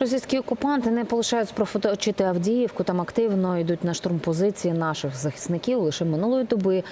Російські окупанти не полишають спрофоточити Авдіївку. Там активно йдуть на штурм позиції наших захисників. Лише минулої доби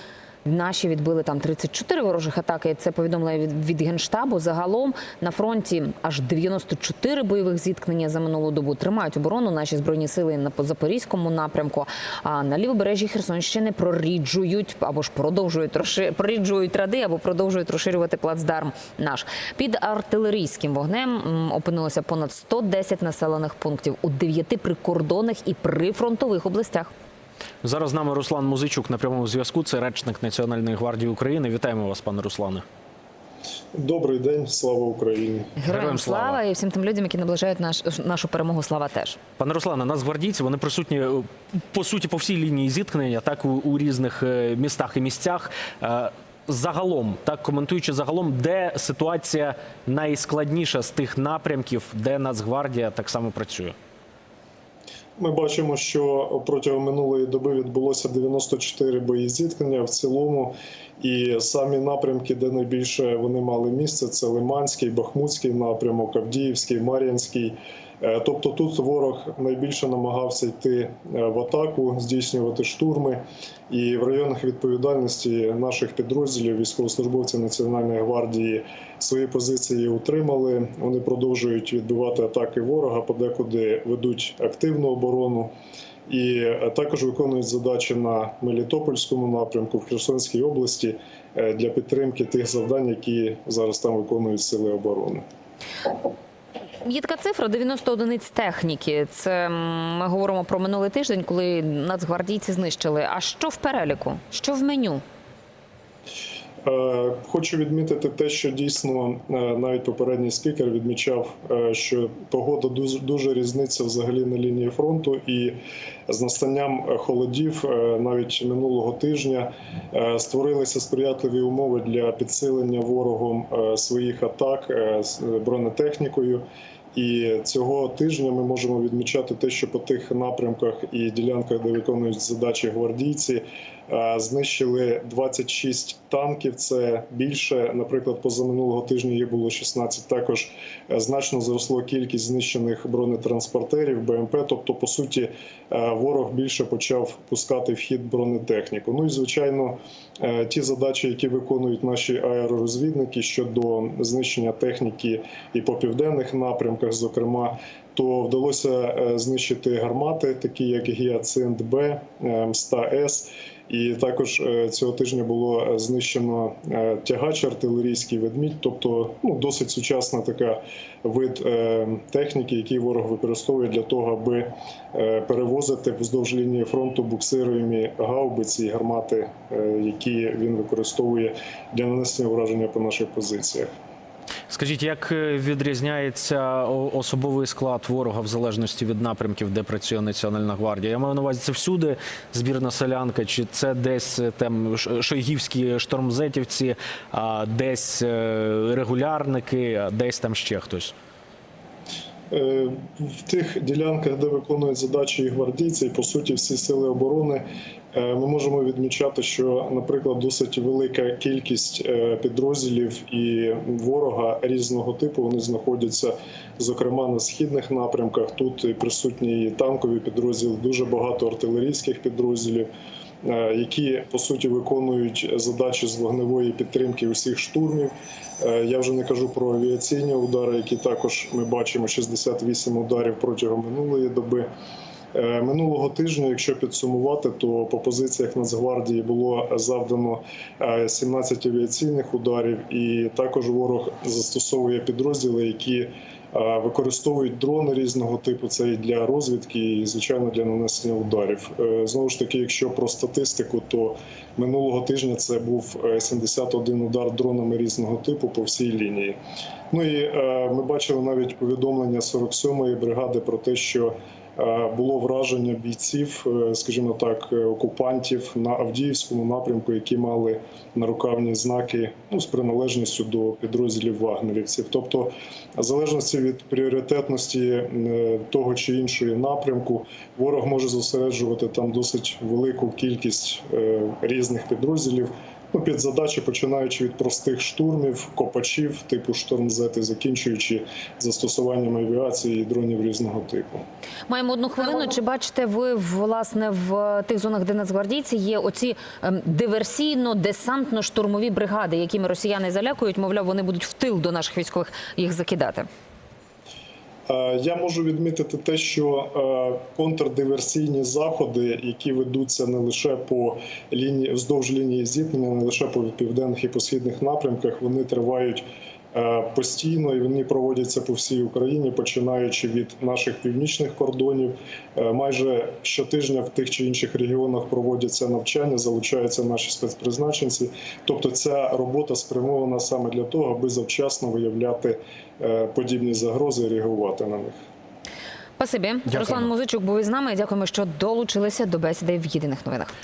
наші відбили там 34 ворожих атаки. Це повідомлення від, генштабу. Загалом на фронті аж 94 бойових зіткнення за минулу добу. Тримають оборону наші збройні сили на запорізькому напрямку. А на лівобережжі Херсонщини проріджують або ж продовжують розши- проріджують ради, або продовжують розширювати плацдарм наш під артилерійським вогнем. Опинилося понад 110 населених пунктів у дев'яти прикордонних і прифронтових областях. Зараз з нами Руслан Музичук на прямому зв'язку. Це речник Національної гвардії України. Вітаємо вас, пане Руслане. Добрий день, слава Україні. Героям Героям слава. слава. і всім тим людям, які наближають наш нашу перемогу. Слава теж. Пане Руслане, нацгвардійці вони присутні е, по суті по всій лінії зіткнення, так у, у різних е, містах і місцях. Е, Загалом, так коментуючи загалом, де ситуація найскладніша з тих напрямків, де Нацгвардія так само працює. Ми бачимо, що протягом минулої доби відбулося 94 бої зіткнення в цілому. І самі напрямки, де найбільше вони мали місце, це Лиманський, Бахмутський напрямок, Авдіївський, Мар'янський. Е, Тобто тут ворог найбільше намагався йти е, в атаку, здійснювати штурми. І в районах відповідальності наших підрозділів військовослужбовці Національної гвардії свої позиції утримали. Вони продовжують відбивати атаки ворога, подекуди ведуть активну оборону. І е, також виконують задачі на Мелітопольському напрямку в Херсонській області для підтримки тих завдань, які зараз там виконують сили оборони. Є така цифра 90 одиниць техніки. Це ми говоримо про минулий тиждень, коли нацгвардійці знищили. А що в переліку? Що в меню? Е, Хочу відмітити те, що дійсно е, навіть попередній спікер відмічав, е, що погода дуже дуже різниця взагалі на лінії фронту, і з настанням холодів навіть минулого тижня створилися сприятливі умови для підсилення ворогом своїх атак з бронетехнікою. І цього тижня ми можемо відмічати те, що по тих напрямках і ділянках, де виконують задачі гвардійці, знищили 26 танків. Це більше, наприклад, позаминулого тижня їх було 16. Також е, значно зросло кількість знищених бронетранспортерів, БМП. Тобто, по суті, е, ворог більше почав пускати в хід бронетехніку. Ну і звичайно, е, ті задачі, які виконують наші аеророзвідники щодо знищення техніки і по південних напрямках, зокрема. То вдалося е, знищити гармати, такі як Гіацинт Б, Мста С. І також е, цього тижня було е, знищено е, тягач артилерійський ведмідь, тобто ну, досить сучасна така вид техніки, який ворог використовує для того, аби перевозити вздовж лінії фронту буксируємі гаубиці і гармати, які він використовує для нанесення ураження по наших позиціях. Скажіть, як е, відрізняється особовий склад ворога в залежності від напрямків, де працює Національна гвардія? Я маю на увазі, це всюди збірна селянка, чи це десь е, там шойгівські штормзетівці, десь е, регулярники, десь там ще хтось? Е, В тих ділянках, де виконують задачі і гвардійці, і по суті всі сили оборони, е, ми можемо відмічати, що, наприклад, досить велика кількість е, підрозділів і ворога різного типу вони знаходяться, зокрема на східних напрямках. Тут присутні танкові підрозділи, дуже багато артилерійських підрозділів. Е, Які по суті виконують задачі з вогневої підтримки усіх штурмів. Е, Я вже не кажу про авіаційні удари, які також ми бачимо 68 ударів протягом минулої доби. Е, Минулого тижня, якщо підсумувати, то по позиціях Нацгвардії було завдано е, 17 авіаційних ударів, і також ворог застосовує підрозділи, які використовують дрони різного типу. Це і для розвідки, і звичайно для нанесення ударів. Е, Знову ж таки, якщо про статистику, то минулого тижня це був е, 71 удар дронами різного типу по всій лінії. Ну і е, ми бачили навіть повідомлення 47-ї бригади про те, що е, було враження бійців, е, скажімо так, е, окупантів на Авдіївському напрямку, які мали нарукавні знаки ну, з приналежністю до підрозділів вагнерівців. Тобто, в залежності від пріоритетності е, того чи іншої напрямку, ворог може зосереджувати там досить велику кількість е, різних підрозділів ну, під задачі, починаючи від простих штурмів, копачів типу штормзети, закінчуючи застосуванням авіації і дронів різного типу. Маємо одну хвилину. Чи бачите ви власне в тих зонах, де нацгвардійці є оці ем, диверсійно-десантно-штурмові бригади, якими росіяни залякують? Мовляв, вони будуть в тил до наших військових їх закидати. Е, Я можу відмітити те, що е, контрдиверсійні заходи, які ведуться не лише по лінії вздовж лінії зіткнення, не лише по південних і по східних напрямках, вони тривають постійно і вони проводяться по всій Україні, починаючи від наших північних кордонів. Е, Майже щотижня в тих чи інших регіонах проводяться навчання, залучаються наші спецпризначенці. Тобто, ця робота спрямована саме для того, аби завчасно виявляти е, подібні загрози і реагувати на них. Спасибі. Руслан Музичук був із нами. Дякуємо, що долучилися до бесіди в єдиних новинах.